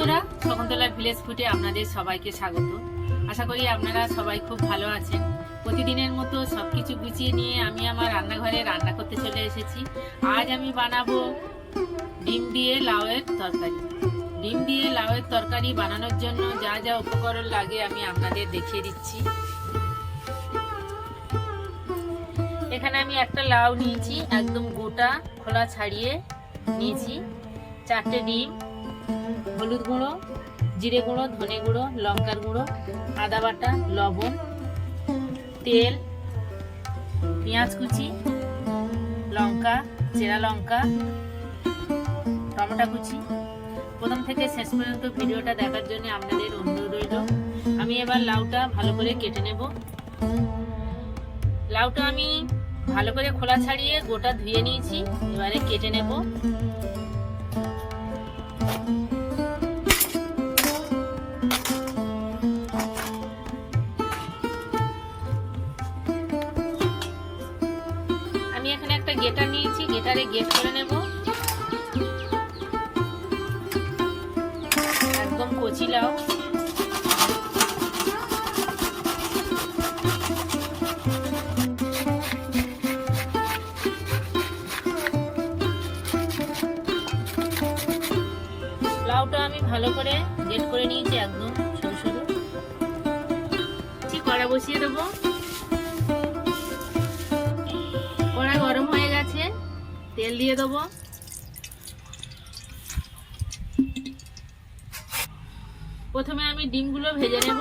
বন্ধুরা, শকুন্তলার ভিলেজ ফুটে আপনাদের সবাইকে স্বাগত। আশা করি আপনারা সবাই খুব ভালো আছেন। প্রতিদিনের মতো সব কিছু গুছিয়ে নিয়ে আমি আমার রান্নাঘরে রান্না করতে চলে এসেছি। আজ আমি বানাবো ডিম দিয়ে লাউয়ের তরকারি। ডিম দিয়ে লাউয়ের তরকারি বানানোর জন্য যা যা উপকরণ লাগে আমি আপনাদের দেখিয়ে দিচ্ছি। এখানে আমি একটা লাউ নিয়েছি, একদম গোটা খোলা ছাড়িয়ে নিয়েছি। চারটে ডিম হলুদ গুঁড়ো, জিরে গুঁড়ো, ধনে গুঁড়ো, লঙ্কার গুঁড়ো, আদা বাটা, লবণ, তেল, পেঁয়াজ কুচি, লঙ্কা, চেরা লঙ্কা, টমেটো কুচি। প্রথম থেকে শেষ পর্যন্ত ভিডিওটা দেখার জন্য আপনাদের অনুরোধ রইল। আমি এবার লাউটা ভালো করে কেটে নেব। লাউটা আমি ভালো করে খোলা ছাড়িয়ে গোটা ধুয়ে নিয়েছি। এবারে কেটে নেব। গেট করে নেব একদম কচি লাউ। লাউটা আমি ভালো করে গেট করে নিয়েছি একদম সরু সরু। কড়া বসিয়ে দেবো। তেল দিয়ে দেবো। প্রথমে আমি ডিমগুলো ভেজে নেব।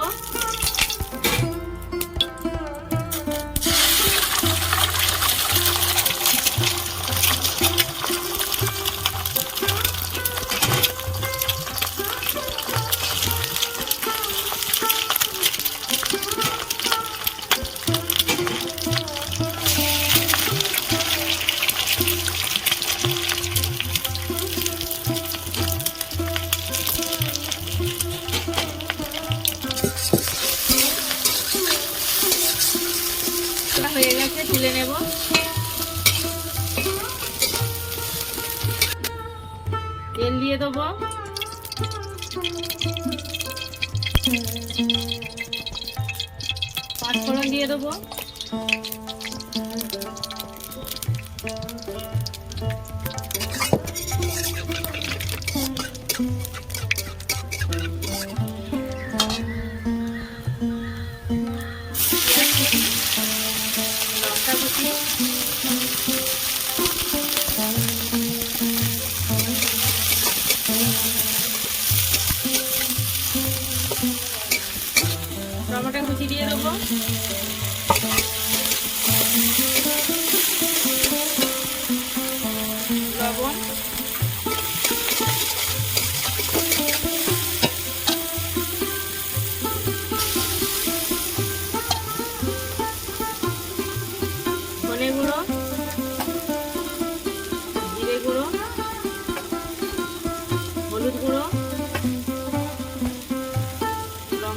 তুলে নেব। তেল দিয়ে দেবো। পাঁচফোড়ন দিয়ে দেবো।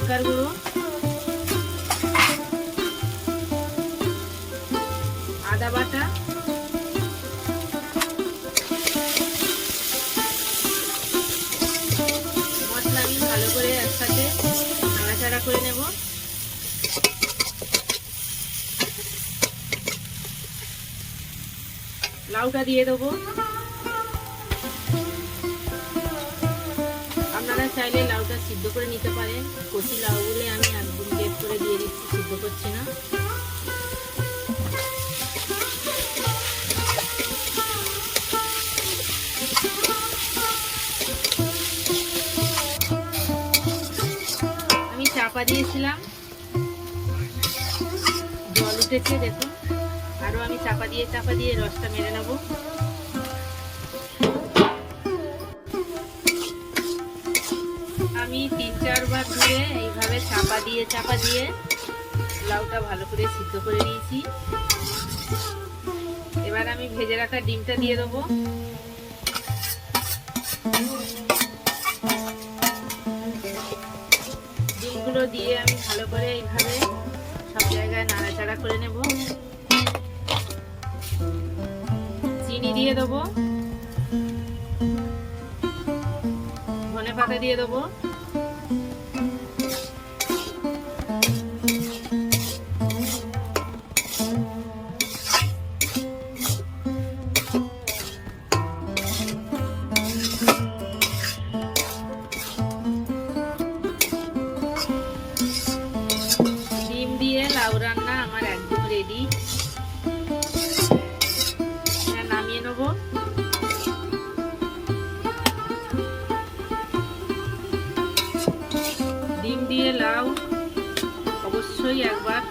লঙ্কার গুঁড়ো আদা বাটা। মশলা আমি ভালো করে একসাথে নাড়াচাড়া করে নেব। লাউটা দিয়ে দেবো। চাইলে লাউটা সিদ্ধ করে নিতে পারেন। কচি লাউ বলে আমি একদম বেট করে দিয়ে দিচ্ছি, সিদ্ধ করছি না। আমি চাপা দিয়েছিলাম। জল উঠেছে, দেখুন। আরও আমি চাপা দিয়ে চাপা দিয়ে রসটা মেরে নেব। ধরে এইভাবে চাপা দিয়ে চাপা দিয়ে লাউটা ভালো করে সিদ্ধ করে নিয়েছি। এবার আমি ভেজে রাখা ডিমটা দিয়ে দেবো। ডিমগুলো দিয়ে আমি ভালো করে এইভাবে সব জায়গায় নাড়াচাড়া করে নেব। চিনি দিয়ে দেবো। ধনে পাতা দিয়ে দেবো। অবশ্যই একবার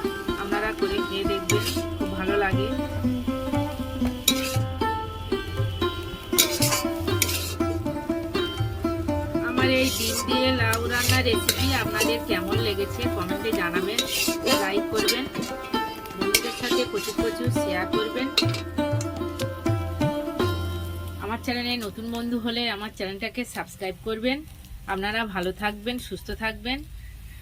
আপনারা করে খেয়ে দেখবেন, খুব ভালো লাগে। আমার এই ডিম দিয়ে লাউ রান্নার রেসিপি আপনাদের কেমন লেগেছে কমেন্টে জানাবেন লাইক করবেন, বন্ধুদের সাথে প্রচুর প্রচুর শেয়ার করবেন। আমার চ্যানেলে নতুন বন্ধু হলে আমার চ্যানেলটাকে সাবস্ক্রাইব করবেন। আপনারা ভালো থাকবেন, সুস্থ থাকবেন।